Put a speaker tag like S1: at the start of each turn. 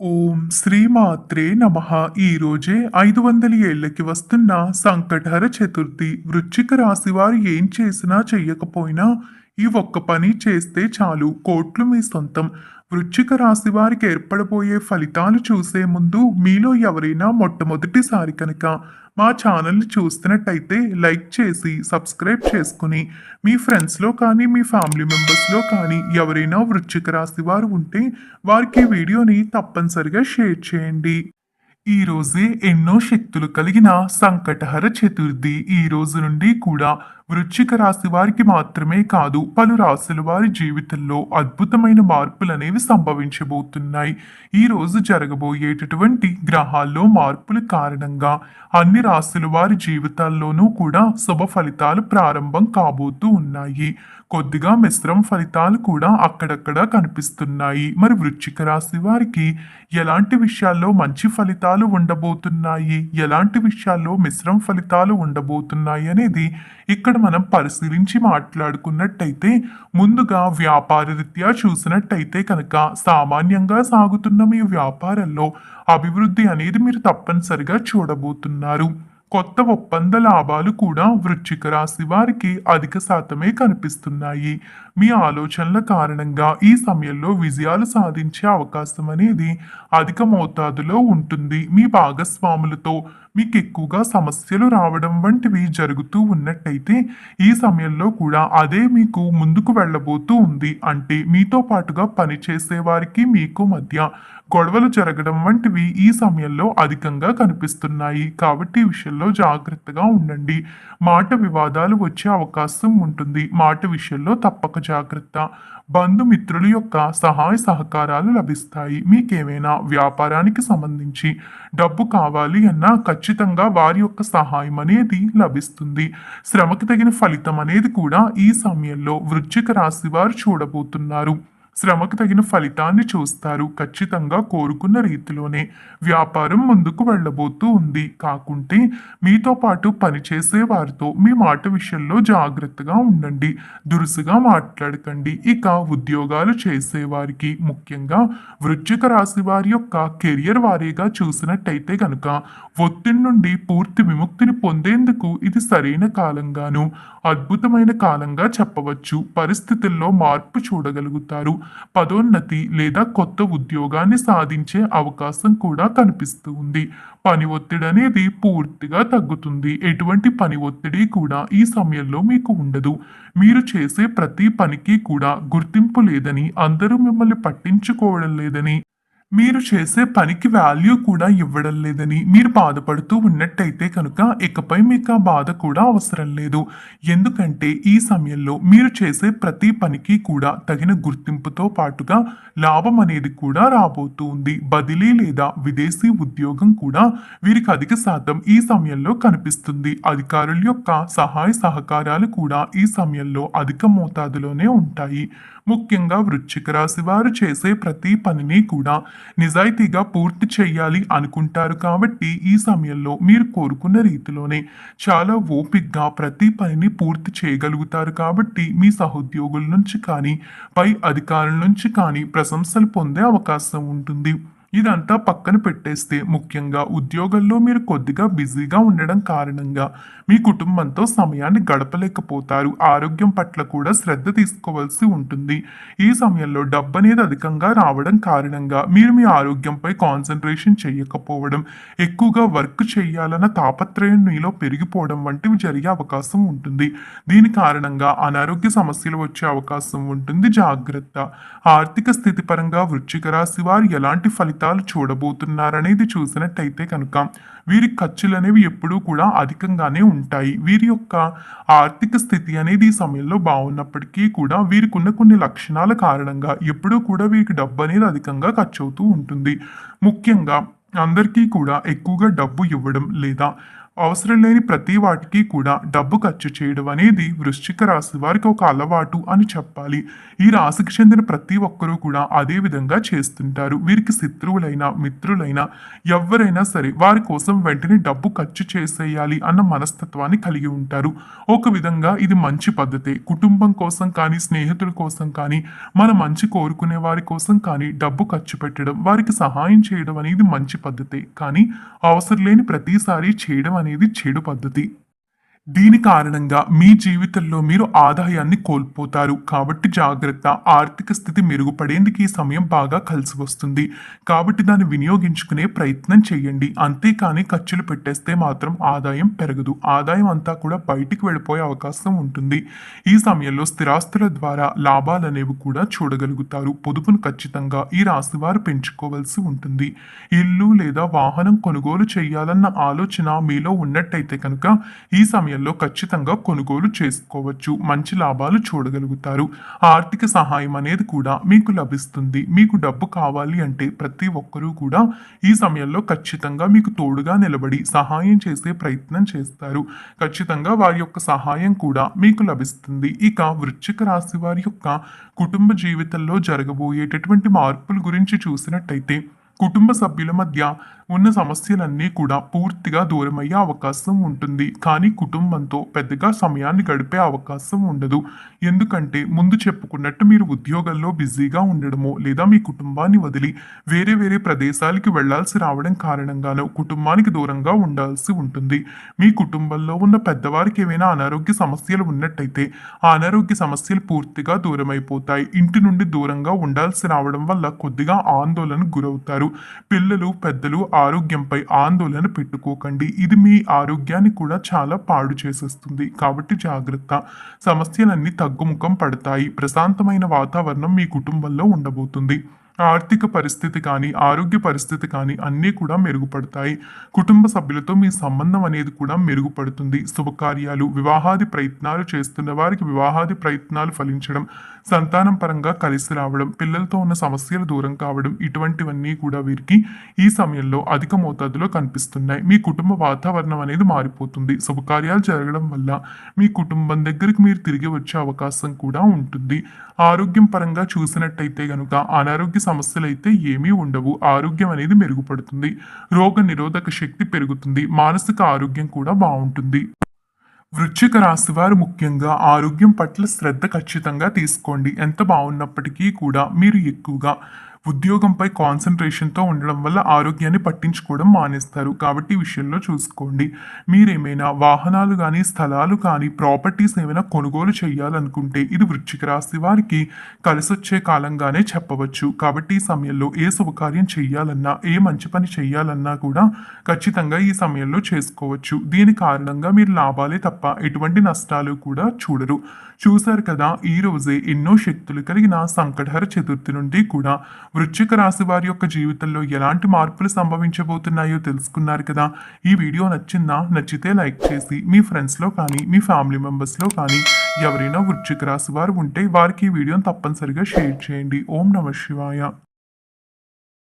S1: ఓం శ్రీమాత్రే నమ. ఈ రోజే ఐదు వందల ఏళ్ళకి వస్తున్న సంకటహర చతుర్థి వృశ్చిక రాశి వారు ఏం చేసినా చెయ్యకపోయినా ఈ ఒక్క పని చేస్తే చాలు. కోట్లు మీ సొంతం. వృశ్చిక రాశి వారికి ఏర్పడబోయే ఫలితాలు చూసే ముందు మీలో ఎవరైనా మొట్టమొదటిసారి కనుక మా ఛానల్ని చూస్తున్నట్టయితే లైక్ చేసి సబ్స్క్రైబ్ చేసుకుని మీ ఫ్రెండ్స్లో కానీ మీ ఫ్యామిలీ మెంబర్స్లో కానీ ఎవరైనా వృశ్చిక రాశి వారు ఉంటే వారికి వీడియోని తప్పనిసరిగా షేర్ చేయండి. ఈ రోజే ఎన్నో శక్తులు కలిగిన సంకటహర చతుర్థి ఈ రోజు నుండి కూడా వృశ్చిక రాశి వారికి మాత్రమే కాదు పలు రాశుల వారి జీవితంలో అద్భుతమైన మార్పులు అనేవి సంభవించబోతున్నాయి. ఈ రోజు జరగబోయేటటువంటి గ్రహాల్లో మార్పుల కారణంగా అన్ని రాశుల వారి జీవితాల్లోనూ కూడా శుభ ఫలితాలు ప్రారంభం కాబోతూ ఉన్నాయి. కొద్దిగా మిశ్రమ ఫలితాలు కూడా అక్కడక్కడ కనిపిస్తున్నాయి. మరి వృశ్చిక రాశి వారికి ఎలాంటి విషయాల్లో మంచి ఫలితాలు ఉండబోతున్నాయి? ఎలాంటి విషయాల్లో మిశ్రమ ఫలితాలు ఉండబోతున్నాయి అనేది ఇక్కడ మనం పరిశీలించి మాట్లాడుకున్నట్టయితే ముందుగా వ్యాపార రీత్యా చూసినట్టయితే కనుక సామాన్యంగా సాగుతున్న మీ వ్యాపారంలో అభివృద్ధి అనేది మీరు తప్పనిసరిగా చూడబోతున్నారు. కొత్త ఒప్పంద లాభాలు కూడా వృశ్చిక రాశి వారికి అధిక శాతమే కనిపిస్తున్నాయి. మీ ఆలోచనల కారణంగా ఈ సమయంలో విజయాలు సాధించే అవకాశం అనేది అధిక మోతాదులో ఉంటుంది. మీ భాగస్వాములతో మీకు ఎక్కువగా సమస్యలు రావడం వంటివి జరుగుతూ ఉన్నట్టయితే ఈ సమయంలో కూడా అదే మీకు ముందుకు వెళ్ళబోతూ ఉంది. అంటే మీతో పాటుగా పనిచేసే వారికి మీకు మధ్య గొడవలు జరగడం వంటివి ఈ సమయంలో అధికంగా కనిపిస్తున్నాయి. కాబట్టి ఈ విషయంలో జాగ్రత్తగా ఉండండి. మాట వివాదాలు వచ్చే అవకాశం ఉంటుంది. మాట విషయంలో తప్పక జాగ్రత్త. బంధుమిత్రుల యొక్క సహాయ సహకారాలు లభిస్తాయి. మీకేమైనా వ్యాపారానికి సంబంధించి డబ్బు కావాలి అన్నా ఖచ్చితంగా వారి యొక్క సహాయం అనేది లభిస్తుంది. శ్రమకు తగిన ఫలితం అనేది కూడా ఈ సమయంలో వృశ్చిక రాశి వారు చూడబోతున్నారు. శ్రమకు తగిన ఫలితాన్ని చూస్తారు. ఖచ్చితంగా కోరుకున్న రీతిలోనే వ్యాపారం ముందుకు వెళ్ళబోతూ ఉంది. కాకుంటే మీతో పాటు పనిచేసే వారితో మీ మాట విషయంలో జాగ్రత్తగా ఉండండి. దురుసుగా మాట్లాడకండి. ఇక ఉద్యోగాలు చేసేవారికి ముఖ్యంగా వృశ్చిక రాశి వారి యొక్క కెరియర్ వారీగా చూసినట్టయితే కనుక ఒత్తిడి నుండి పూర్తి విముక్తిని పొందేందుకు ఇది సరైన కాలంగాను అద్భుతమైన కాలంగా చెప్పవచ్చు. పరిస్థితుల్లో మార్పు చూడగలుగుతారు. పదోన్నతి లేదా కొత్త ఉద్యోగాన్ని సాధించే అవకాశం కూడా కనిపిస్తూ ఉంది. పని ఒత్తిడి అనేది పూర్తిగా తగ్గుతుంది. ఎటువంటి పని ఒత్తిడి కూడా ఈ సమయంలో మీకు ఉండదు. మీరు చేసే ప్రతి పనికి కూడా గుర్తింపు లేదని అందరూ మిమ్మల్ని పట్టించుకోవడం లేదని మీరు చేసే పనికి వాల్యూ కూడా ఇవ్వడం లేదని మీరు బాధపడుతూ ఉన్నట్టయితే కనుక ఇకపై మీకు ఆ బాధ కూడా అవసరం లేదు. ఎందుకంటే ఈ సమయంలో మీరు చేసే ప్రతి పనికి కూడా తగిన గుర్తింపుతో పాటుగా లాభం అనేది కూడా రాబోతుంది. బదిలీ లేదా విదేశీ ఉద్యోగం కూడా వీరికి అధిక శాతం ఈ సమయంలో కనిపిస్తుంది. అధికారుల యొక్క సహాయ సహకారాలు కూడా ఈ సమయంలో అధిక మోతాదులోనే ఉంటాయి. ముఖ్యంగా వృశ్చిక రాశి వారు చేసే ప్రతి పనిని కూడా నిజాయితీగా పూర్తి చేయాలి అనుకుంటారు కాబట్టి ఈ సమయంలో మీరు కోరుకున్న రీతిలోనే చాలా ఓపిక్గా ప్రతి పనిని పూర్తి చేయగలుగుతారు కాబట్టి మీ సహోద్యోగుల నుంచి కానీ పై అధికారుల నుంచి కానీ ప్రశంసలు పొందే అవకాశం ఉంటుంది. ఇదంతా పక్కన పెట్టేస్తే ముఖ్యంగా ఉద్యోగంలో మీరు కొద్దిగా బిజీగా ఉండడం కారణంగా మీ కుటుంబంతో సమయాన్ని గడపలేకపోతారు. ఆరోగ్యం పట్ల కూడా శ్రద్ధ తీసుకోవాల్సి ఉంటుంది. ఈ సమయంలో డబ్బు అనేది అధికంగా రావడం కారణంగా మీరు మీ ఆరోగ్యంపై కాన్సన్ట్రేషన్ చేయకపోవడం ఎక్కువగా వర్క్ చేయాలన్న తాపత్రయం మీలో పెరిగిపోవడం వంటివి జరిగే అవకాశం ఉంటుంది. దీని కారణంగా అనారోగ్య సమస్యలు వచ్చే అవకాశం ఉంటుంది. జాగ్రత్త. ఆర్థిక స్థితి పరంగా వృశ్చిక రాశి వారు ఎలాంటి ఫలితాలు చూడబోతున్నారనేది చూసినట్టయితే కనుక వీరి ఖర్చులు అనేవి ఎప్పుడూ కూడా అధికంగానే ఉంటాయి. వీరి యొక్క ఆర్థిక స్థితి అనేది ఈ సమయంలో బాగున్నప్పటికీ కూడా వీరికి ఉన్న కొన్ని లక్షణాల కారణంగా ఎప్పుడూ కూడా వీరికి డబ్బు అనేది అధికంగా ఖర్చు అవుతూ ఉంటుంది. ముఖ్యంగా అందరికీ కూడా ఎక్కువగా డబ్బు ఇవ్వడం లేదా అవసరం లేని ప్రతి వాటికి కూడా డబ్బు ఖర్చు చేయడం అనేది వృశ్చిక రాశి వారికి ఒక అలవాటు అని చెప్పాలి. ఈ రాశికి చెందిన ప్రతి ఒక్కరూ కూడా అదే విధంగా చేస్తుంటారు. వీరికి శత్రువులైనా మిత్రులైనా ఎవరైనా సరే వారి కోసం వెంటనే డబ్బు ఖర్చు చేసేయాలి అన్న మనస్తత్వాన్ని కలిగి ఉంటారు. ఒక విధంగా ఇది మంచి పద్ధతే. కుటుంబం కోసం కానీ స్నేహితుల కోసం కానీ మన మంచి కోరుకునే వారి కోసం కానీ డబ్బు ఖర్చు పెట్టడం వారికి సహాయం చేయడం అనేది మంచి పద్ధతే. కానీ అవసరం లేని ప్రతిసారి చేయడం అనేది అనేది చెడు పద్ధతి. దీని కారణంగా మీ జీవితంలో మీరు ఆదాయాన్ని కోల్పోతారు. కాబట్టి జాగ్రత్త ఆర్థిక స్థితి మెరుగుపడేందుకు ఈ సమయం బాగా కలిసి వస్తుంది. కాబట్టి దాన్ని వినియోగించుకునే ప్రయత్నం చేయండి. అంతేకాని ఖర్చులు పెట్టేస్తే మాత్రం ఆదాయం పెరగదు. ఆదాయం అంతా కూడా బయటికి వెళ్ళిపోయే అవకాశం ఉంటుంది. ఈ సమయంలో స్థిరాస్తుల ద్వారా లాభాలు అనేవి కూడా చూడగలుగుతారు. పొదుపును ఖచ్చితంగా ఈ రాశి వారు పెంచుకోవాల్సి ఉంటుంది. ఇల్లు లేదా వాహనం కొనుగోలు చేయాలన్న ఆలోచన మీలో ఉన్నట్టయితే కనుక ఈ సమయంలో ఖచ్చితంగా కొనుగోలు చేసుకోవచ్చు. మంచి లాభాలు చూడగలుగుతారు. ఆర్థిక సహాయం అనేది కూడా మీకు లభిస్తుంది. మీకు డబ్బు కావాలి అంటే ప్రతి ఒక్కరూ కూడా ఈ సమయంలో ఖచ్చితంగా మీకు తోడుగా నిలబడి సహాయం చేసే ప్రయత్నం చేస్తారు. ఖచ్చితంగా వారి యొక్క సహాయం కూడా మీకు లభిస్తుంది. ఇక వృశ్చిక రాశి వారి యొక్క కుటుంబ జీవితంలో జరగబోయేటటువంటి మార్పుల గురించి చూసినట్టయితే కుటుంబ సభ్యుల మధ్య ఉన్న సమస్యలన్నీ కూడా పూర్తిగా దూరమయ్యే అవకాశం ఉంటుంది. కానీ కుటుంబంతో పెద్దగా సమయాన్ని గడిపే అవకాశం ఉండదు. ఎందుకంటే ముందు చెప్పుకున్నట్టు మీరు ఉద్యోగంలో బిజీగా ఉండడమో లేదా మీ కుటుంబాన్ని వదిలి వేరే వేరే ప్రదేశాలకి వెళ్ళాల్సి రావడం కారణంగానో కుటుంబానికి దూరంగా ఉండాల్సి ఉంటుంది. మీ కుటుంబంలో ఉన్న పెద్దవారికి ఏమైనా అనారోగ్య సమస్యలు ఉన్నట్టయితే ఆ అనారోగ్య సమస్యలు పూర్తిగా దూరమైపోతాయి. ఇంటి నుండి దూరంగా ఉండాల్సి రావడం వల్ల కొద్దిగా ఆందోళనకు గురవుతారు. పిల్లలు పెద్దలు ఆరోగ్యంపై ఆందోళన పెట్టుకోకండి. ఇది మీ ఆరోగ్యాన్ని కూడా చాలా పాడు చేసేస్తుంది. కాబట్టి జాగ్రత్త. సమస్యలన్నీ తగ్గుముఖం పడతాయి. ప్రశాంతమైన వాతావరణం మీ కుటుంబంలో ఉండబోతుంది. ఆర్థిక పరిస్థితి కానీ ఆరోగ్య పరిస్థితి కానీ అన్నీ కూడా మెరుగుపడతాయి. కుటుంబ సభ్యులతో మీ సంబంధం అనేది కూడా మెరుగుపడుతుంది. శుభకార్యాలు వివాహాది ప్రయత్నాలు చేస్తున్న వారికి వివాహాది ప్రయత్నాలు ఫలించడం సంతానం పరంగా కలిసి రావడం పిల్లలతో ఉన్న సమస్యలు దూరం కావడం ఇటువంటివన్నీ కూడా వీరికి ఈ సమయంలో అధిక మోతాదులో కనిపిస్తున్నాయి. మీ కుటుంబ వాతావరణం అనేది మారిపోతుంది. శుభకార్యాలు జరగడం వల్ల మీ కుటుంబం దగ్గరికి మీరు తిరిగి వచ్చే అవకాశం కూడా ఉంటుంది. ఆరోగ్యం పరంగా చూసినట్టయితే గనుక అనారోగ్య సమస్యలు అయితే ఏమీ ఉండవు. ఆరోగ్యం అనేది మెరుగుపడుతుంది. రోగ నిరోధక శక్తి పెరుగుతుంది. మానసిక ఆరోగ్యం కూడా బాగుంటుంది. వృశ్చిక రాశి వారు ముఖ్యంగా ఆరోగ్యం పట్ల శ్రద్ధ ఖచ్చితంగా తీసుకోండి. ఎంత బాగున్నప్పటికీ కూడా మీరు ఎక్కువగా ఉద్యోగంపై కాన్సన్ట్రేషన్తో ఉండడం వల్ల ఆరోగ్యాన్ని పట్టించుకోవడం మానేస్తారు. కాబట్టి ఈ విషయంలో చూసుకోండి. మీరేమైనా వాహనాలు కానీ స్థలాలు కానీ ప్రాపర్టీస్ ఏమైనా కొనుగోలు చేయాలనుకుంటే ఇది వృశ్చిక రాశి వారికి కలిసొచ్చే కాలంగానే చెప్పవచ్చు. కాబట్టి ఈ సమయంలో ఏ శుభకార్యం చేయాలన్నా ఏ మంచి పని చేయాలన్నా కూడా ఖచ్చితంగా ఈ సమయంలో చేసుకోవచ్చు. దీని కారణంగా మీరు లాభాలే తప్ప ఎటువంటి నష్టాలు కూడా చూడరు. చూశారు కదా ఈ రోజే ఎన్నో శక్తులు కలిగిన సంకటహర చతుర్థి నుండి కూడా వృశ్చిక రాశి వారి యొక్క జీవితంలో ఎలాంటి మార్పులు సంభవించబోతున్నాయో తెలుసుకున్నారు కదా. ఈ వీడియో నచ్చిందా? నచ్చితే లైక్ చేసి మీ ఫ్రెండ్స్లో కానీ మీ ఫ్యామిలీ మెంబర్స్లో కానీ ఎవరైనా వృశ్చిక రాశి వారు ఉంటే వారికి ఈ వీడియోని తప్పనిసరిగా షేర్ చేయండి. ఓం నమ శివాయ.